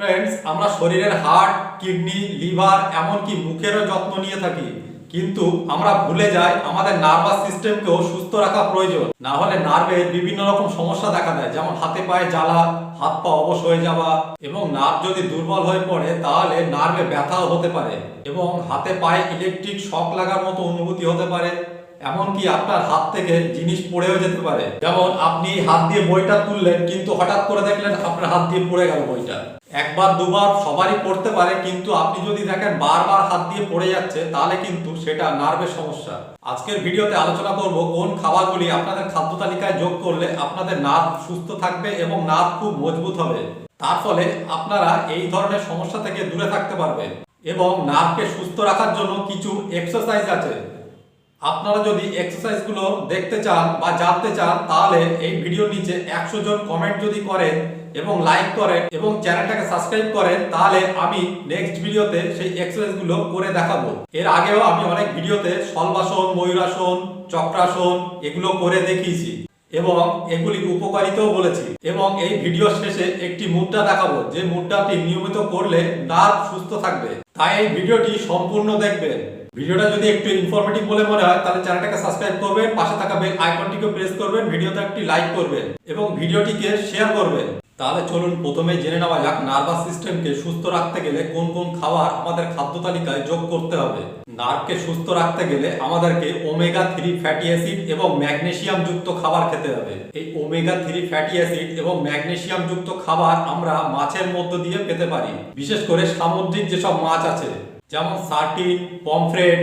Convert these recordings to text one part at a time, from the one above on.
Friends আমরা শরীরের heart kidney liver এমনকি মুখেরও যত্ন নিয়ে থাকি। কিন্তু আমরা ভুলে যাই আমাদের নার্ভাস সিস্টেমকেও সুস্থ রাখা প্রয়োজন। না হলে নার্ভে বিভিন্ন রকম সমস্যা দেখা দেয়, যেমন হাতে পায়ে জ্বালা, হাত পা অবশ হয়ে যাওয়া, এবং নার্ভ যদি দুর্বল হয়ে পড়ে, তাহলে নার্ভে ব্যথাও হতে পারে, এবং হাতে পায়ে ইলেকট্রিক শক লাগার মতো অনুভূতি হতে পারে, এমনকি আপনার হাত থেকে জিনিস পড়েও যেতে পারে। যেমন আপনি হাত দিয়ে বইটা তুললেন, কিন্তু হঠাৎ করে দেখলেন আপনার হাত দিয়ে পড়ে গেল বইটা। একবার, দুবার সবারই পড়তে পারে, কিন্তু আপনি যদি দেখেন বারবার হাত দিয়ে পড়ে যাচ্ছে, তাহলে কিন্তু সেটা নার্ভের সমস্যা। আজকের ভিডিওতে আলোচনা করব কোন খাবারগুলি আপনাদের খাদ্য তালিকায় যোগ করলে আপনাদের নার্ভ সুস্থ থাকবে এবং নার্ভ খুব মজবুত হবে। তার ফলে আপনারা এই ধরনের সমস্যা থেকে দূরে থাকতে পারবেন এবং নার্ভকে সুস্থ রাখার জন্য কিছু এক্সারসাইজ আছে। আপনারা যদি এক্সারসাইজগুলো দেখতে চান বা জানতে চান, তাহলে এই ভিডিওর নিচে একশো জন কমেন্ট যদি করেন এবং লাইক করেন এবং চ্যানেলটাকে সাবস্ক্রাইব করেন, তাহলে আমি নেক্সট ভিডিওতে সেই এক্সারসাইজগুলো করে দেখাবো। এর আগেও আমি অনেক ভিডিওতে সলবাসন ময়ূরাসন, চক্রাসন এগুলো করে দেখিয়েছি এবং এগুলি উপকারিতাও বলেছি এবং এই ভিডিও শেষে একটি মুদ্রা দেখাবো, যে মুদ্রাটি নিয়মিত করলে নার্ভ সুস্থ থাকবে। তাই এই ভিডিওটি সম্পূর্ণ দেখবেন। ভিডিওটা যদি একটু ইনফরমেটিভ বলে মনে হয়, তাহলে চ্যানেলটাকে সাবস্ক্রাইব করবেন, পাশে থাকা বেল আইকনটিকে প্রেস করবেন ভিডিওতে একটি লাইক করবেন এবং ভিডিওটিকে শেয়ার করবেন। তাহলে চলুন প্রথমে জেনে নেওয়া যাক নার্ভাস সিস্টেমকে সুস্থ রাখতে গেলে কোন কোন খাবার আমাদের খাদ্য তালিকায় যোগ করতে হবে। নার্ভকে সুস্থ রাখতে গেলে আমাদেরকে ওমেগা থ্রি ফ্যাটি অ্যাসিড এবং ম্যাগনেসিয়াম যুক্ত খাবার খেতে হবে। এই ওমেগা থ্রি ফ্যাটি অ্যাসিড এবং ম্যাগনেসিয়াম যুক্ত খাবার আমরা মাছের মধ্য দিয়ে পেতে পারি। বিশেষ করে সামুদ্রিক যেসব মাছ আছে, যেমন সার্টিন পমফ্রেট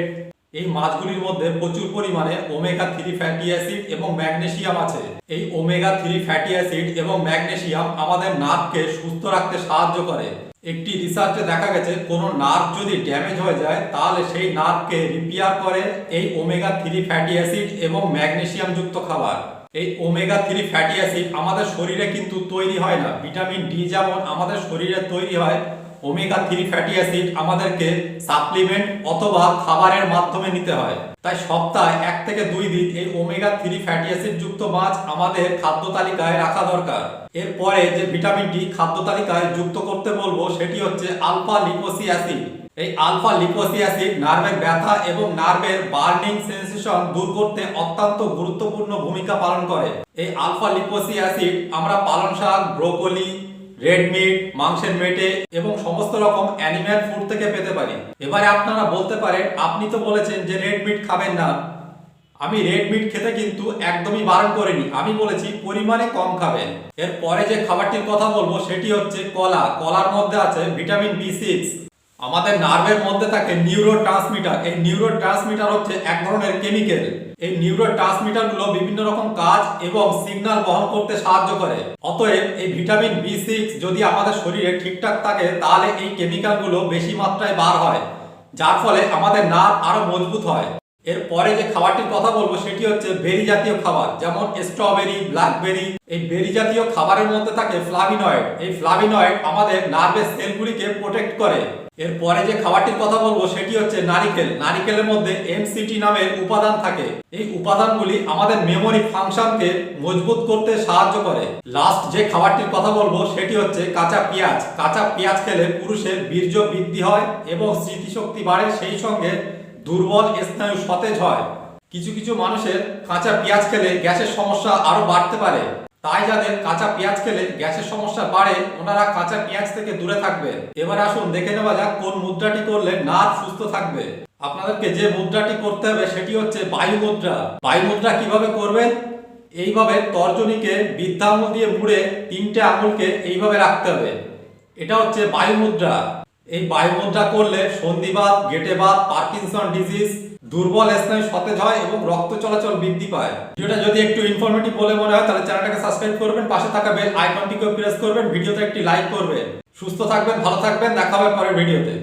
এই মাছগুলির মধ্যে প্রচুর পরিমাণে ওমেগা থ্রি ফ্যাটি অ্যাসিড এবং ম্যাগনেসিয়াম আছে। এই ওমেগা থ্রি ফ্যাটি অ্যাসিড এবং ম্যাগনেসিয়াম আমাদের নার্ভকে সুস্থ রাখতে সাহায্য করে। একটি রিসার্চে দেখা গেছে, কোনো নার্ভ যদি ড্যামেজ হয়ে যায়, তাহলে সেই নার্ভকে রিপেয়ার করে এই ওমেগা থ্রি ফ্যাটি অ্যাসিড এবং ম্যাগনেসিয়াম যুক্ত খাবার। এই ওমেগা থ্রি ফ্যাটি অ্যাসিড আমাদের শরীরে কিন্তু তৈরি হয় না। ভিটামিন ডি যেমন আমাদের শরীরে তৈরি হয় ওমেগা থ্রি ফ্যাটি অ্যাসিড আমাদেরকে সাপ্লিমেন্ট অথবা খাবারের মাধ্যমে নিতে হয়। তাই সপ্তাহে এক থেকে দুই দিন এই ওমেগা থ্রি ফ্যাটি অ্যাসিড যুক্ত মাছ আমাদের খাদ্য তালিকায় রাখা দরকার। এরপরে যে ভিটামিনটি খাদ্য তালিকায় যুক্ত করতে বলব সেটি হচ্ছে আলফা লিপোসি অ্যাসিড এই আলফা লিপোসি অ্যাসিড নার্ভের ব্যথা এবং নার্ভের বার্নিং সেন্সেশন দূর করতে অত্যন্ত গুরুত্বপূর্ণ ভূমিকা পালন করে। এই আলফা লিপোসি অ্যাসিড আমরা পালং শাক ব্রোকলি রেড মিট, মাংসের মেটে এবং সমস্ত রকম অ্যানিম্যাল ফুড থেকে পেতে পারি। এবারে আপনারা বলতে পারেন, আপনি তো বলেছেন যে রেড মিট খাবেন না। আমি রেড মিট খেতে কিন্তু একদমই বারণ করিনি। আমি বলেছি, পরিমাণে কম খাবেন। এরপরে যে খাবারটির কথা বলব, সেটি হচ্ছে কলা। কলার মধ্যে আছে ভিটামিন বি সিক্স। আমাদের নার্ভের মধ্যে থাকে নিউরো ট্রান্সমিটার এই নিউরো ট্রান্সমিটার হচ্ছে এক ধরনের কেমিক্যাল এই নিউরো ট্রান্সমিটারগুলো বিভিন্ন রকম কাজ এবং সিগন্যাল বহন করতে সাহায্য করে। অতএব এই ভিটামিন বি সিক্স যদি আমাদের শরীরে ঠিকঠাক থাকে, তাহলে এই কেমিক্যালগুলো বেশি মাত্রায় বার হয়, যার ফলে আমাদের নার্ভ আরও মজবুত হয়। এর পরে যে খাবারটির কথা বলব, সেটি হচ্ছে বেরি জাতীয় খাবার, যেমন স্ট্রবেরি ব্ল্যাকবেরি এই বেরি জাতীয় খাবারের মধ্যে থাকে ফ্লাভিনয়েড এই ফ্লাভিনয়েড আমাদের নার্ভের সেলগুলিকে প্রোটেক্ট করে। এর পরে যে খাবারটির কথা বলব, সেটি হচ্ছে নারিকেল। নারিকেলের মধ্যে এমসিটি নামের উপাদান থাকে। এই উপাদানগুলি আমাদের মেমোরি ফাংশনকে মজবুত করতে সাহায্য করে। লাস্ট যে খাবারটির কথা বলব, সেটি হচ্ছে কাঁচা পেঁয়াজ। কাঁচা পেঁয়াজ খেলে পুরুষের বীর্য বৃদ্ধি হয় এবং স্মৃতিশক্তি বাড়ে, সেই সঙ্গে দুর্বল স্নায়ু সতেজ হয়। কিছু কিছু মানুষের কাঁচা পেঁয়াজ খেলে গ্যাসের সমস্যা আরও বাড়তে পারে। তাই যাদের কাঁচা পেঁয়াজ খেলে গ্যাসের সমস্যা বাড়ে, ওনারা কাঁচা পেঁয়াজ থেকে দূরে থাকবেন এবার আসুন দেখে নেওয়া যাক কোন মুদ্রাটি করলে নার্ভ সুস্থ থাকবে। আপনাদেরকে যে মুদ্রাটি করতে হবে সেটি হচ্ছে বায়ু মুদ্রা। বায়ু মুদ্রা কীভাবে করবেন? এইভাবে তর্জনীকে বৃদ্ধা আঙুল দিয়ে মুড়ে তিনটে আঙুলকে এইভাবে রাখতে হবে। এটা হচ্ছে বায়ু মুদ্রা। এই বায়ু মুদ্রা করলে সন্ধিবাত, গেটেবাত, পার্কিনসন ডিজিজ দুর্বল স্নায়ু সতেজ হয় এবং রক্ত চলাচল বৃদ্ধি পায়। ভিডিওটা যদি একটু ইনফরমেটিভ বলে মনে হয়, তাহলে চ্যানেলটাকে সাবস্ক্রাইব করবেন, পাশে থাকা বেল আইকনটিকেও প্রেস করবেন, ভিডিওতে একটি লাইক করবেন। সুস্থ থাকবেন, ভালো থাকবেন, দেখা হবে পরের ভিডিওতে